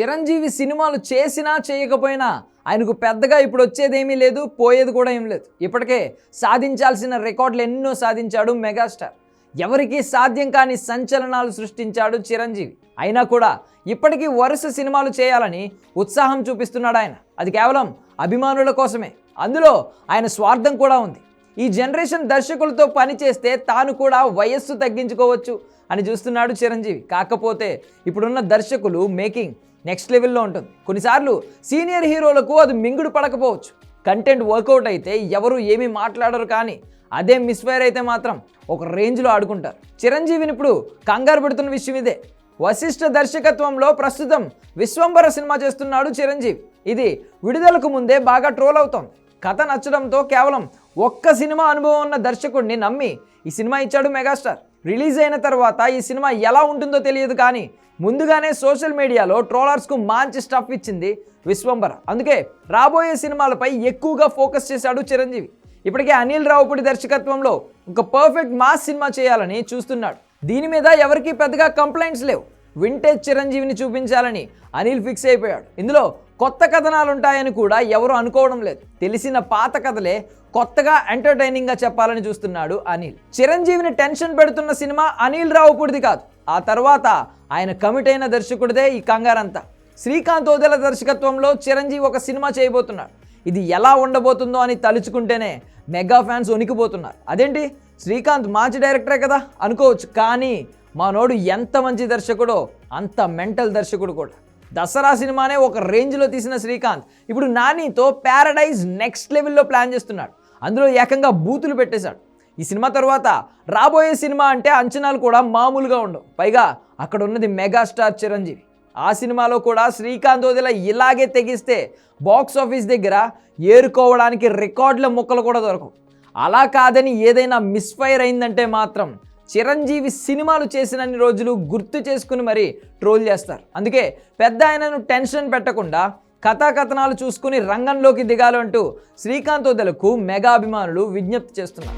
చిరంజీవి సినిమాలు చేసినా చేయకపోయినా ఆయనకు పెద్దగా ఇప్పుడు వచ్చేదేమీ లేదు పోయేది కూడా ఏం లేదు. ఇప్పటికే సాధించాల్సిన రికార్డులు ఎన్నో సాధించాడు మెగాస్టార్. ఎవరికీ సాధ్యం కాని సంచలనాలు సృష్టించాడు చిరంజీవి. అయినా కూడా ఇప్పటికీ వరుస సినిమాలు చేయాలని ఉత్సాహం చూపిస్తున్నాడు ఆయన. అది కేవలం అభిమానుల కోసమే. అందులో ఆయన స్వార్థం కూడా ఉంది. ఈ జనరేషన్ దర్శకులతో పనిచేస్తే తాను కూడా వయస్సు తగ్గించుకోవచ్చు అని చూస్తున్నాడు చిరంజీవి. కాకపోతే ఇప్పుడున్న దర్శకులు మేకింగ్ నెక్స్ట్ లెవెల్లో ఉంటుంది. కొన్నిసార్లు సీనియర్ హీరోలకు అది మింగుడు పడకపోవచ్చు. కంటెంట్ వర్కౌట్ అయితే ఎవరు ఏమీ మాట్లాడరు కానీ అదే మిస్ఫైర్ అయితే మాత్రం ఒక రేంజ్లో ఆడుకుంటారు. చిరంజీవిని ఇప్పుడు కంగారు పెడుతున్న విషయం ఇదే. వశిష్ఠ దర్శకత్వంలో ప్రస్తుతం విశ్వంబర సినిమా చేస్తున్నాడు చిరంజీవి. ఇది విడుదలకు ముందే బాగా ట్రోల్ అవుతోంది. కథ నచ్చడంతో కేవలం ఒక్క సినిమా అనుభవం ఉన్న దర్శకుడిని నమ్మి ఈ సినిమా ఇచ్చాడు మెగాస్టార్. రిలీజ్ అయిన తర్వాత ఈ సినిమా ఎలా ఉంటుందో తెలియదు కానీ ముందుగానే సోషల్ మీడియాలో ట్రోలర్స్కు మంచి స్టఫ్ ఇచ్చింది విశ్వంబర. అందుకే రాబోయే సినిమాలపై ఎక్కువగా ఫోకస్ చేశాడు చిరంజీవి. ఇప్పటికే అనిల్ రావుపూడి దర్శకత్వంలో ఒక పర్ఫెక్ట్ మాస్ సినిమా చేయాలని చూస్తున్నాడు. దీని మీద ఎవరికీ పెద్దగా కంప్లైంట్స్ లేవు. వింటేజ్ చిరంజీవిని చూపించాలని అనిల్ ఫిక్స్ అయిపోయాడు. ఇందులో కొత్త కథనాలు ఉంటాయని కూడా ఎవరు అనుకోవడం లేదు. తెలిసిన పాత కథలే కొత్తగా ఎంటర్టైనింగ్గా చెప్పాలని చూస్తున్నాడు అనిల్. చిరంజీవిని టెన్షన్ పెడుతున్న సినిమా అనిల్ రావుపుడిది కాదు. ఆ తర్వాత ఆయన కమిట్ అయిన దర్శకుడిదే ఈ కంగారంతా. శ్రీకాంత్ ఓదెల దర్శకత్వంలో చిరంజీవి ఒక సినిమా చేయబోతున్నాడు. ఇది ఎలా ఉండబోతుందో అని తలుచుకుంటేనే మెగా ఫ్యాన్స్ వణికిపోతున్నారు. అదేంటి? శ్రీకాంత్ మాజీ డైరెక్టరే కదా? అనుకోవచ్చు. కానీ మానోడు ఎంత మంచి దర్శకుడో అంత మెంటల్ దర్శకుడు కూడా. దసరా సినిమానే ఒక రేంజ్లో తీసిన శ్రీకాంత్. ఇప్పుడు నానితో ప్యారడైజ్ నెక్స్ట్ లెవెల్లో ప్లాన్ చేస్తున్నాడు. అందులో ఏకంగా బూతులు పెట్టేశాడు. ఈ సినిమా తర్వాత రాబోయే సినిమా అంటే అంచనాలు కూడా మామూలుగా ఉండవు. పైగా అక్కడ ఉన్నది మెగాస్టార్ చిరంజీవి. ఆ సినిమాలో కూడా శ్రీకాంత్ వదిల ఇలాగే తెగిస్తే బాక్స్ ఆఫీస్ దగ్గర ఏరుకోవడానికి రికార్డుల ముక్కలు కూడా దొరకవు. అలా కాదని ఏదైనా మిస్ఫైర్ అయిందంటే మాత్రం చిరంజీవి సినిమాలు చేసినన్ని రోజులు గుర్తు చేసుకుని మరీ ట్రోల్ చేస్తారు. అందుకే పెద్ద ఆయనను టెన్షన్ పెట్టకుండా కథాకథనాలు చూసుకుని రంగంలోకి దిగాలంటూ శ్రీకాంత్ వదలకు మెగా అభిమానులు విజ్ఞప్తి చేస్తున్నారు.